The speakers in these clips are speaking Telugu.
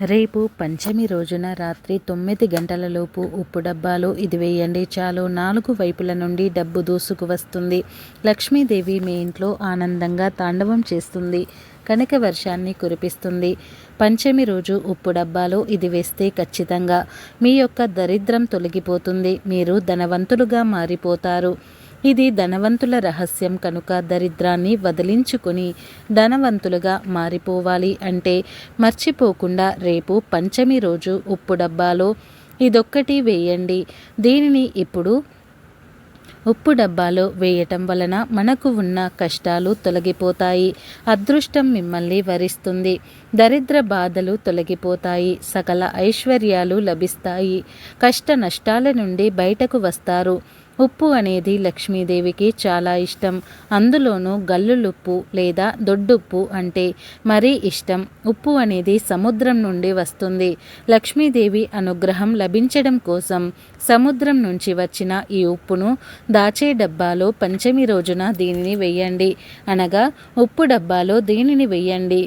రేపు పంచమి రోజున రాత్రి తొమ్మిది గంటలలోపు ఉప్పు డబ్బాలో ఇది వేయండి చాలు. నాలుగు వైపుల నుండి డబ్బు దూసుకు వస్తుంది. లక్ష్మీదేవి మీ ఇంట్లో ఆనందంగా తాండవం చేస్తుంది కనక వర్షాన్ని కురిపిస్తుంది. పంచమి రోజు ఉప్పు డబ్బాలో ఇది వేస్తే ఖచ్చితంగా మీ యొక్క దరిద్రం తొలగిపోతుంది. మీరు ధనవంతులుగా మారిపోతారు. ఇది ధనవంతుల రహస్యం కనుక దరిద్రాన్ని వదిలించుకొని ధనవంతులుగా మారిపోవాలి అంటే మర్చిపోకుండా రేపు పంచమి రోజు ఉప్పు డబ్బాలో ఇదొక్కటి వేయండి. దీనిని ఇప్పుడు ఉప్పు డబ్బాలో వేయటం వలన మనకు ఉన్న కష్టాలు తొలగిపోతాయి. అదృష్టం మిమ్మల్ని వరిస్తుంది. దరిద్ర బాధలు తొలగిపోతాయి. సకల ఐశ్వర్యాలు లభిస్తాయి. కష్ట నష్టాల నుండి బయటకు వస్తారు. ఉప్పు అనేది లక్ష్మీదేవికి చాలా ఇష్టం. అందులోనూ గల్లులుప్పు లేదా దొడ్డుప్పు అంటే మరీ ఇష్టం. ఉప్పు అనేది సముద్రం నుండి వస్తుంది. లక్ష్మీదేవి అనుగ్రహం లభించడం కోసం సముద్రం నుంచి వచ్చిన ఈ ఉప్పును దాచే డబ్బాలో పంచమి రోజున దీనిని వెయ్యండి అనగా ఉప్పు డబ్బాలో దీనిని వెయ్యండి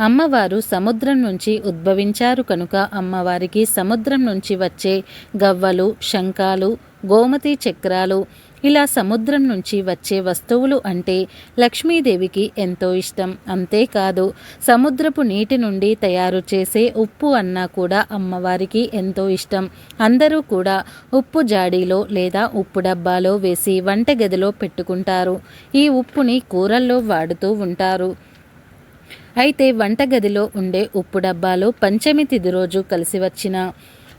అమ్మవారు సముద్రం నుంచి ఉద్భవించారు కనుక అమ్మవారికి సముద్రం నుంచి వచ్చే గవ్వలు శంఖాలు గోమతి చక్రాలు ఇలా సముద్రం నుంచి వచ్చే వస్తువులు అంటే లక్ష్మీదేవికి ఎంతో ఇష్టం. అంతేకాదు సముద్రపు నీటి నుండి తయారు చేసే ఉప్పు అన్నా కూడా అమ్మవారికి ఎంతో ఇష్టం. అందరూ కూడా ఉప్పు జాడీలో లేదా ఉప్పు డబ్బాలో వేసి వంటగదిలో పెట్టుకుంటారు. ఈ ఉప్పుని కూరల్లో వాడుతూ ఉంటారు. అయితే వంటగదిలో ఉండే ఉప్పు డబ్బాలో పంచమి తిది రోజు కలిసి వచ్చిన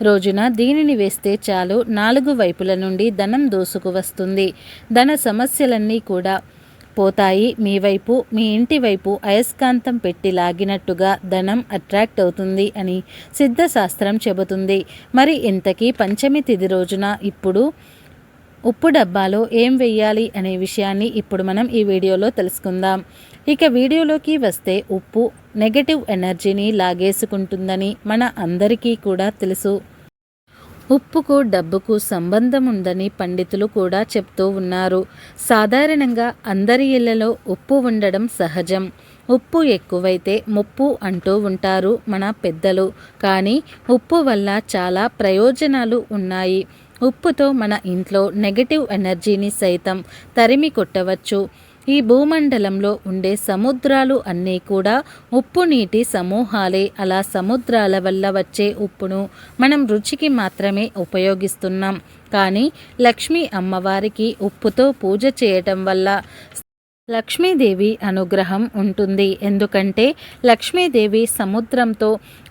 రోజున దీనిని వేస్తే చాలు నాలుగు వైపుల నుండి ధనం దోసుకు వస్తుంది. ధన సమస్యలన్నీ కూడా పోతాయి. మీ వైపు మీ ఇంటి వైపు అయస్కాంతం పెట్టి లాగినట్టుగా ధనం అట్రాక్ట్ అవుతుంది అని సిద్ధశాస్త్రం చెబుతుంది. మరి ఇంతకీ పంచమి తిది రోజున ఇప్పుడు ఉప్పు డబ్బాలో ఏం వెయ్యాలి అనే విషయాన్ని ఇప్పుడు మనం ఈ వీడియోలో తెలుసుకుందాం. ఇక వీడియోలోకి వస్తే ఉప్పు నెగటివ్ ఎనర్జీని లాగేసుకుంటుందని మన అందరికీ కూడా తెలుసు. ఉప్పుకు డబ్బుకు సంబంధం ఉందని పండితులు కూడా చెప్తూ ఉన్నారు. సాధారణంగా అందరి ఇళ్ళలో ఉప్పు ఉండడం సహజం. ఉప్పు ఎక్కువైతే ముప్పు అంటూ ఉంటారు మన పెద్దలు. కానీ ఉప్పు వల్ల చాలా ప్రయోజనాలు ఉన్నాయి. ఉప్పుతో మన ఇంట్లో నెగటివ్ ఎనర్జీని సైతం తరిమి కొట్టవచ్చు. ఈ భూమండలంలో ఉండే సముద్రాలు అన్నీ కూడా ఉప్పు నీటి సమూహాలే. అలా సముద్రాల వల్ల వచ్చే ఉప్పును మనం రుచికి మాత్రమే ఉపయోగిస్తున్నాం. కానీ లక్ష్మీ అమ్మవారికి ఉప్పుతో పూజ చేయటం వల్ల లక్ష్మీదేవి అనుగ్రహం ఉంటుంది. ఎందుకంటే లక్ష్మీదేవి సముద్రంతో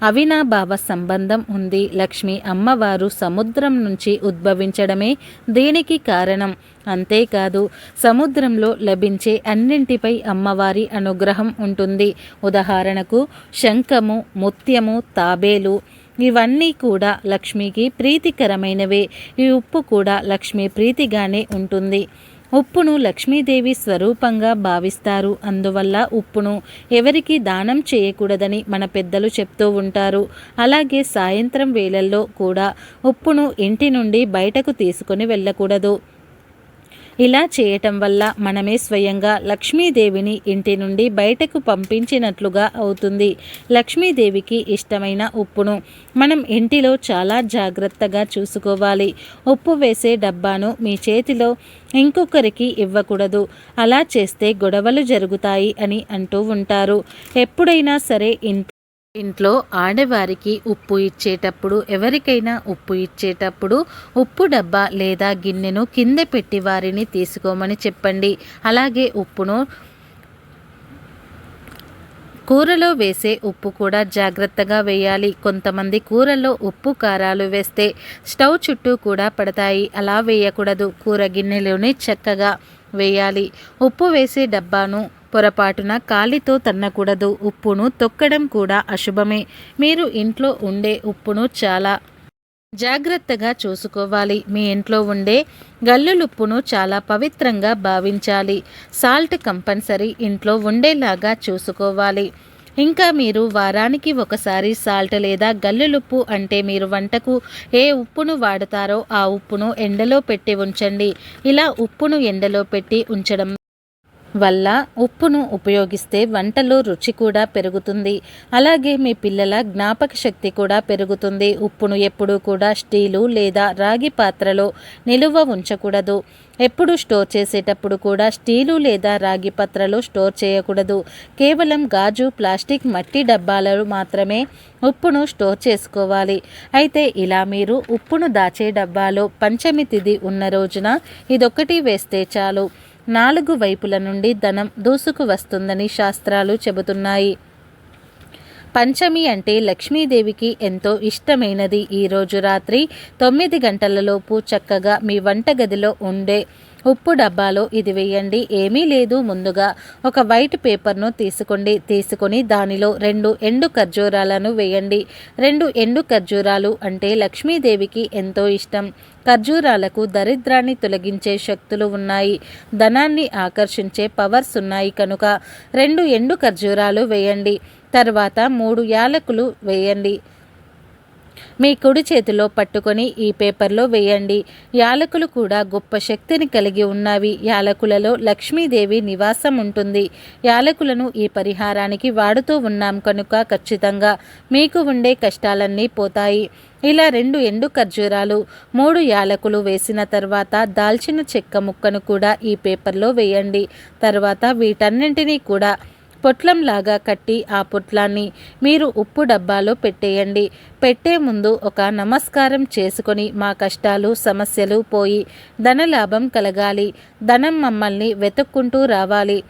అవినాభావ సంబంధం ఉంది. లక్ష్మి అమ్మవారు సముద్రం నుంచి ఉద్భవించడమే దీనికి కారణం. అంతేకాదు సముద్రంలో లభించే అన్నింటిపై అమ్మవారి అనుగ్రహం ఉంటుంది. ఉదాహరణకు శంఖము ముత్యము తాబేలు ఇవన్నీ కూడా లక్ష్మికి ప్రీతికరమైనవే. ఈ ఉప్పు కూడా లక్ష్మి ప్రీతిగానే ఉంటుంది. ఉప్పును లక్ష్మీదేవి స్వరూపంగా భావిస్తారు. అందువల్ల ఉప్పును ఎవరికి దానం చేయకూడదని మన పెద్దలు చెప్తూ ఉంటారు. అలాగే సాయంత్రం వేళల్లో కూడా ఉప్పును ఇంటి నుండి బయటకు తీసుకొని వెళ్ళకూడదు. ఇలా చేయటం వల్ల మనమే స్వయంగా లక్ష్మీదేవిని ఇంటి నుండి బయటకు పంపించినట్లుగా అవుతుంది. లక్ష్మీదేవికి ఇష్టమైన ఉప్పును మనం ఇంటిలో చాలా జాగ్రత్తగా చూసుకోవాలి. ఉప్పు వేసే డబ్బాను మీ చేతిలో ఇంకొకరికి ఇవ్వకూడదు. అలా చేస్తే గొడవలు జరుగుతాయి అని అంటూ ఉంటారు. ఎప్పుడైనా సరే ఇంట్లో ఇంట్లో ఆడవారికి ఉప్పు ఇచ్చేటప్పుడు ఎవరికైనా ఉప్పు ఇచ్చేటప్పుడు ఉప్పు డబ్బా లేదా గిన్నెను కింద పెట్టి వారిని తీసుకోమని చెప్పండి. అలాగే ఉప్పును కూరలో వేసే ఉప్పు కూడా జాగ్రత్తగా వేయాలి. కొంతమంది కూరల్లో ఉప్పు కారాలు వేస్తే స్టవ్ చుట్టూ కూడా పడతాయి. అలా వేయకూడదు. కూర గిన్నెలోనే చక్కగా వేయాలి. ఉప్పు వేసే డబ్బాను పొరపాటున కాలితో తన్నకూడదు. ఉప్పును తొక్కడం కూడా అశుభమే. మీరు ఇంట్లో ఉండే ఉప్పును చాలా జాగ్రత్తగా చూసుకోవాలి. మీ ఇంట్లో ఉండే గల్లులుప్పును చాలా పవిత్రంగా భావించాలి. సాల్ట్ కంపల్సరీ ఇంట్లో ఉండేలాగా చూసుకోవాలి. ఇంకా మీరు వారానికి ఒకసారి సాల్ట్ లేదా గల్లులుప్పు అంటే మీరు వంటకు ఏ ఉప్పును వాడతారో ఆ ఉప్పును ఎండలో పెట్టి ఉంచండి. ఇలా ఉప్పును ఎండలో పెట్టి ఉంచడం వల్ల ఉప్పును ఉపయోగిస్తే వంటలో రుచి కూడా పెరుగుతుంది. అలాగే మీ పిల్లల జ్ఞాపక శక్తి కూడా పెరుగుతుంది. ఉప్పును ఎప్పుడూ కూడా స్టీలు లేదా రాగి పాత్రలో నిలువ ఉంచకూడదు. ఎప్పుడు స్టోర్ చేసేటప్పుడు కూడా స్టీలు లేదా రాగి పాత్రలో స్టోర్ చేయకూడదు. కేవలం గాజు ప్లాస్టిక్ మట్టి డబ్బాలలో మాత్రమే ఉప్పును స్టోర్ చేసుకోవాలి. అయితే ఇలా మీరు ఉప్పును దాచే డబ్బాలో పంచమి తిది ఉన్న రోజున ఇదొక్కటి వేస్తే చాలు. నాలుగు వైపుల నుండి ధనం దూసుకు వస్తుందని శాస్త్రాలు చెబుతున్నాయి. పంచమి అంటే లక్ష్మీదేవికి ఎంతో ఇష్టమైనది. ఈరోజు రాత్రి తొమ్మిది గంటలలోపు చక్కగా మీ వంటగదిలో ఉండే ఉప్పు డబ్బాలో ఇది వేయండి. ఏమీ లేదు. ముందుగా ఒక వైట్ పేపర్ను తీసుకోండి. తీసుకొని దానిలో రెండు ఎండు ఖర్జూరాలను వేయండి. రెండు ఎండు ఖర్జూరాలు అంటే లక్ష్మీదేవికి ఎంతో ఇష్టం. ఖర్జూరాలకు దరిద్రాన్ని తొలగించే శక్తులు ఉన్నాయి. ధనాన్ని ఆకర్షించే పవర్స్ ఉన్నాయి కనుక రెండు ఎండు ఖర్జూరాలు వేయండి. తర్వాత మూడు యాలకులు వేయండి. మీ కుడి చేతిలో పట్టుకొని ఈ పేపర్లో వేయండి. యాలకులు కూడా గొప్ప శక్తిని కలిగి ఉన్నవి. యాలకులలో లక్ష్మీదేవి నివాసం ఉంటుంది. యాలకులను ఈ పరిహారానికి వాడుతూ ఉన్నాం కనుక ఖచ్చితంగా మీకు ఉండే కష్టాలన్నీ పోతాయి. ఇలా రెండు ఎండు ఖర్జూరాలు మూడు యాలకులు వేసిన తర్వాత దాల్చిన చెక్క ముక్కను కూడా ఈ పేపర్లో వేయండి. తర్వాత వీటన్నింటినీ కూడా పొట్లంలాగా కట్టి ఆ పొట్లాన్ని మీరు ఉప్పు డబ్బాలో పెట్టేయండి. పెట్టే ముందు ఒక నమస్కారం చేసుకొని మా కష్టాలు సమస్యలు పోయి ధనలాభం కలగాలి. ధనం మమ్మల్ని వెతుక్కుంటూ రావాలి.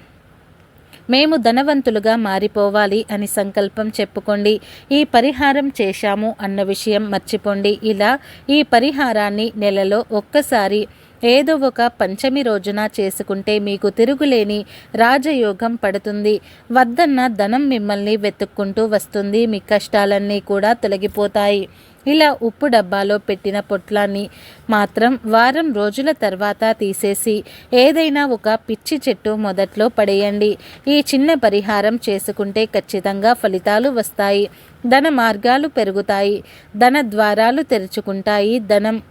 మేము ధనవంతులుగా మారిపోవాలి అని సంకల్పం చెప్పుకోండి. ఈ పరిహారం చేశాము అన్న విషయం మర్చిపోండి. ఇలా ఈ పరిహారాన్ని నెలలో ఒక్కసారి ఏదో ఒక పంచమి రోజున చేసుకుంటే మీకు తిరుగులేని రాజయోగం పడుతుంది. వద్దన్న ధనం మిమ్మల్ని వెతుక్కుంటూ వస్తుంది. మీ కష్టాలన్నీ కూడా తొలగిపోతాయి. ఇలా ఉప్పు డబ్బాలో పెట్టిన పొట్లాన్ని మాత్రం వారం రోజుల తర్వాత తీసేసి ఏదైనా ఒక పిచ్చి చెట్టు మొదట్లో పడేయండి. ఈ చిన్న పరిహారం చేసుకుంటే ఖచ్చితంగా ఫలితాలు వస్తాయి. ధన మార్గాలు పెరుగుతాయి. ధన ద్వారాలు తెరుచుకుంటాయి. ధనం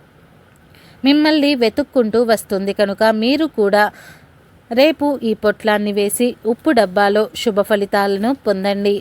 మిమ్మల్ని వెతుక్కుంటూ వస్తుంది. కనుక మీరు కూడా రేపు ఈ పొట్లాన్ని వేసి ఉప్పు డబ్బాలో శుభ ఫలితాలను పొందండి.